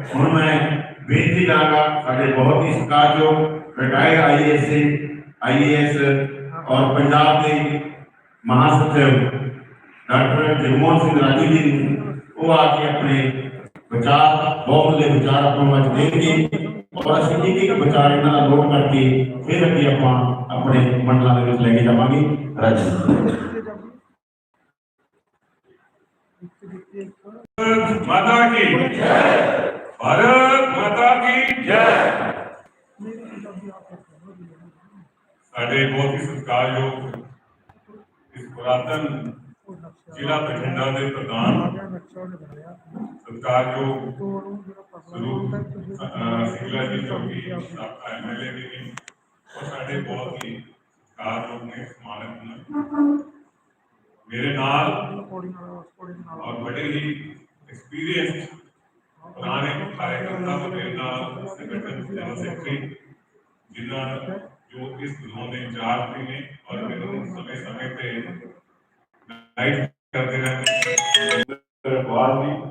उन्होंने बेनती लागा साढ़े बहुत ही सरकार जो रिटायर्ड आईएएस आईएएस और पंजाब के महासचिव डॉक्टर जगमोहन सिंह राजू जी वो आके अपने विचार बहुमूल्य विचार अपने मत देंगे और असं एक एक विचार इन्हों का नोट करके फिर अभी आप अपने मंडलों के लेके जावे राज्य माता की। भारत माता की जय। साढ़े बहुत ही सत्कार योग इस पुरातन जिला बठिंडा के प्रधान सत्कारयोग सिंगला जी चौकी एम एल ए भी और साढ़े बहुत ही सत्कारयोग ने सम्मानित मेरे नाल और बड़े ही एक्सपीरियंस पुराने कार्यकर्ता व मेरे नाल संगठन जनरल सेक्रेटरी जिन्होंने जो इस गृहों ਦੇ ਇੰਚਾਰਜ ਵੀ ਨੇ ਔਰ ਮੈਨੂੰ ਸਮੇਂ ਸਮੇਂ ਤੇ ਗਾਈਡ ਕਰਦੇ ਰਹਿੰਦੇ ਨੇ ਰਖਵਾਲ ਜੀ